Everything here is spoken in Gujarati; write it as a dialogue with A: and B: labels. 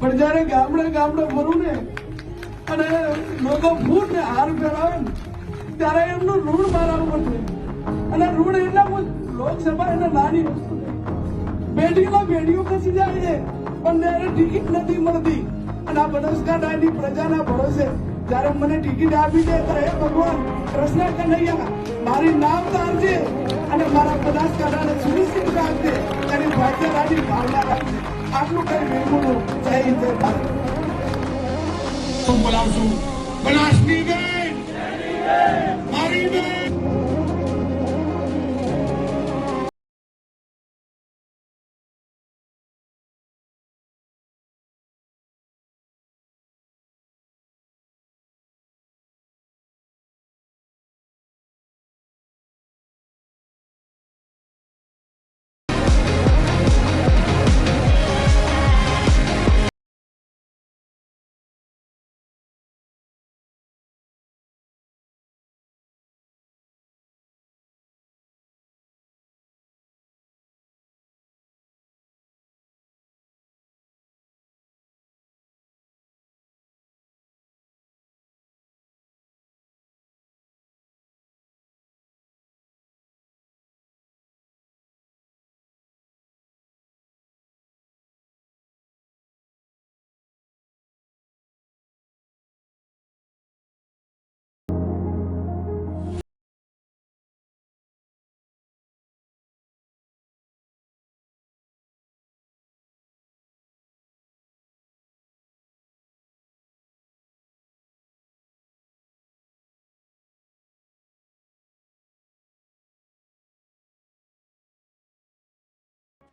A: પણ જયારે ગામડે ગામડે ફરું ને, અને લોકો ફૂટ ને હાર પહેરાવે ને, ત્યારે એમનું ઋણ મારા ઉપર છે અને ઋણ એટલે લોકસભા એને નાની વસ્તુ બેટીમાં બેડીઓ ખસી જાય છે, પણ ત્યારે ટિકિટ નથી મળતી, અને આ બનાસકાંઠાની પ્રજાના ભરોસે જ્યારે મને ટિકિટ આપી દે તો હે ભગવાન, કૃષ્ણ કનૈયા, મારી નામ તારજે અને મારા બનાસકાંઠાને સુનિશ્ચિત રાખજે, તેની ભાગ્યરાની ભાવના આટલું કઈ વેગું જય હિન્દ
B: હું બેન